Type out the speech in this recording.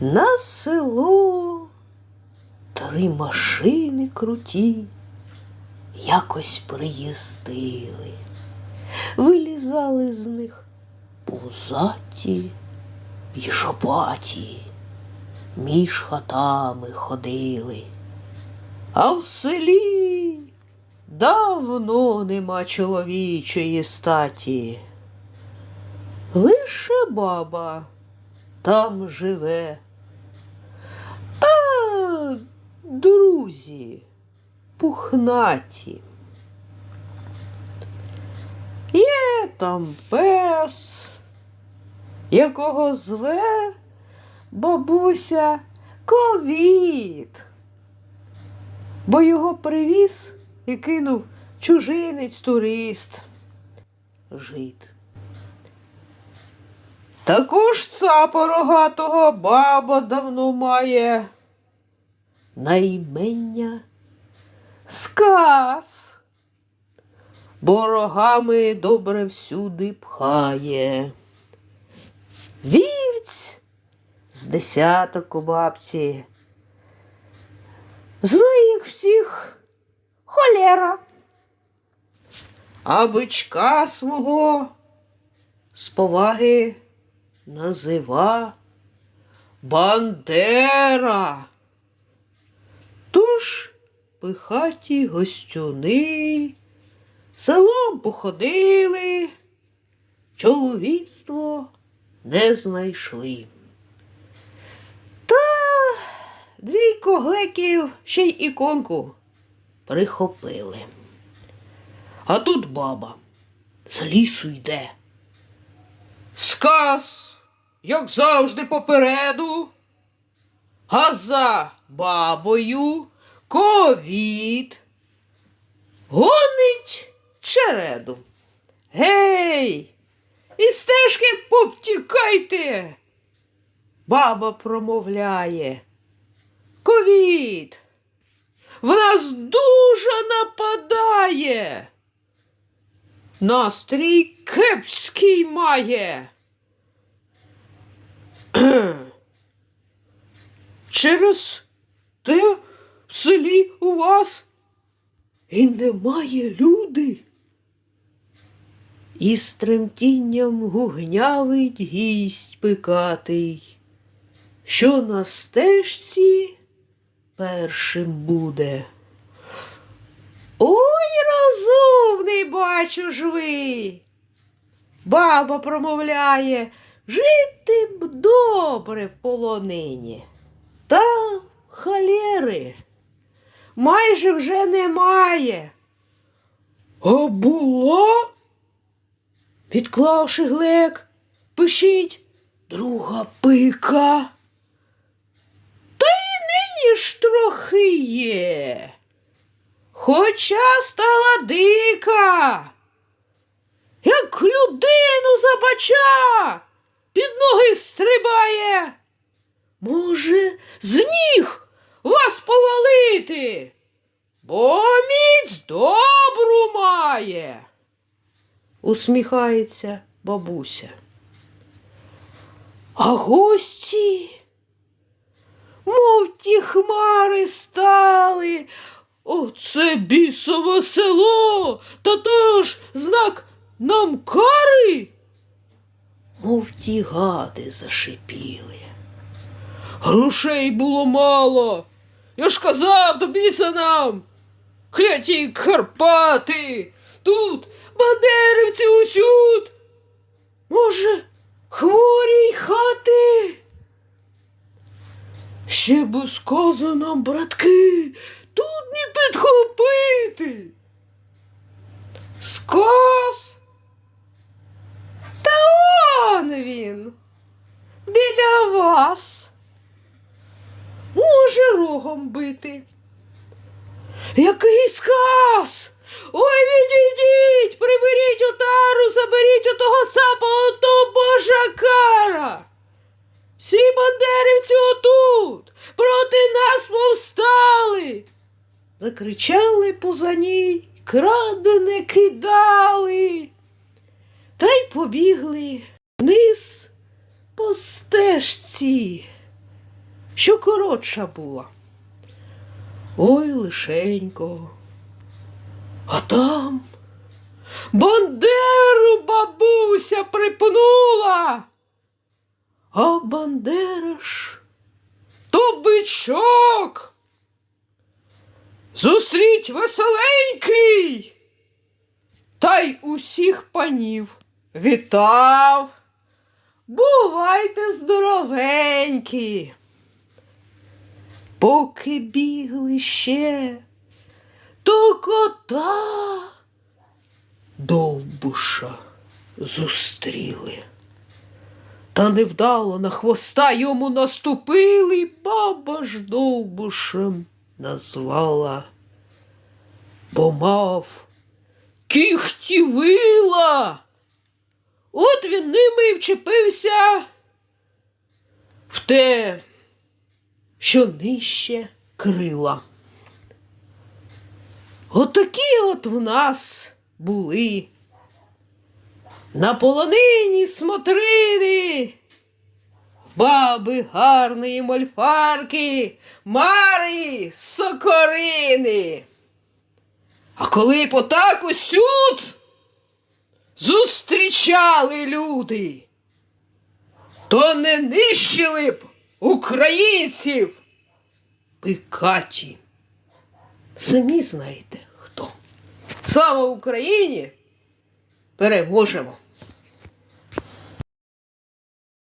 На село три машини круті якось приїздили, вилізали з них пузаті й жопаті, між хатами ходили. А в селі давно нема чоловічої статі. Лише баба там живе. Та друзі пухнаті. Є там пес, якого зве бабуся ковід, бо його привіз і кинув чужинець турист жит. Також цапа рогатого баба давно має наймення сказ, бо рогами добре всюди пхає. Вівць з десяток у бабці. Зве їх всіх холєра. А бичка свого з поваги назива Бандера. Тож пихаті гостюни селом походили, чоловіцтво не знайшли. Та двійко глеків ще й іконку прихопили. А тут баба з лісу йде. Сказ, як завжди попереду, а за бабою ковід гонить череду. Гей, із стежки повтікайте. Баба промовляє. Ковід. В нас дуже нападає. Настрій кепський має. Через те в селі у вас і немає люди. І з тремтінням гугнявить гість пикатий, що на стежці першим буде. Ой, розумний, бачу ж ви. Баба промовляє, жити б добре в полонині. Та халєри майже вже немає. А була? Відклавши глек, пишіть друга пика. Та й нині ж трохи є. Хоча стала дика, як людину забача, під ноги стрибає. Може, з ніг вас повалити, бо міць добру має, усміхається бабуся. А гості, мов ті хмари стали, Оце бісове село, та то ж знак нам кари. Мов ті гади зашипіли. Грошей було мало. Я ж казав до нам. Кляті Карпати, тут бандерівці усюд. Може, хворі хати. Ще б сказано, братки, тут не підхопити. Скос. Та он він. Біля вас. Може рогом бити. Який сказ? Ой, відійдіть, приберіть отару, заберіть отого цапа, ото божа кара. Всі бандерівці отут проти нас повстали. Закричали поза ній, крадене кидали, та й побігли вниз по стежці що коротша була. Ой, лишенько. А там Бандеру бабуся припнула. А Бандера ж то бичок. Зустріть веселенький. Та й усіх панів вітав. Бувайте здоровенькі. Поки бігли ще, то кота довбуша зустріли. Та невдало на хвоста йому наступили, баба ж довбушем назвала, бо мав кіхті вила. От він ними й вчепився в те, що нижче крила. Отакі от в нас були. На полонині смотрини, баби гарної мольфарки, Мари сокорини. А коли по таку сюд зустрічали люди, то не нищили б українців пикаті. Самі знаєте хто. Слава Україні! Переможемо!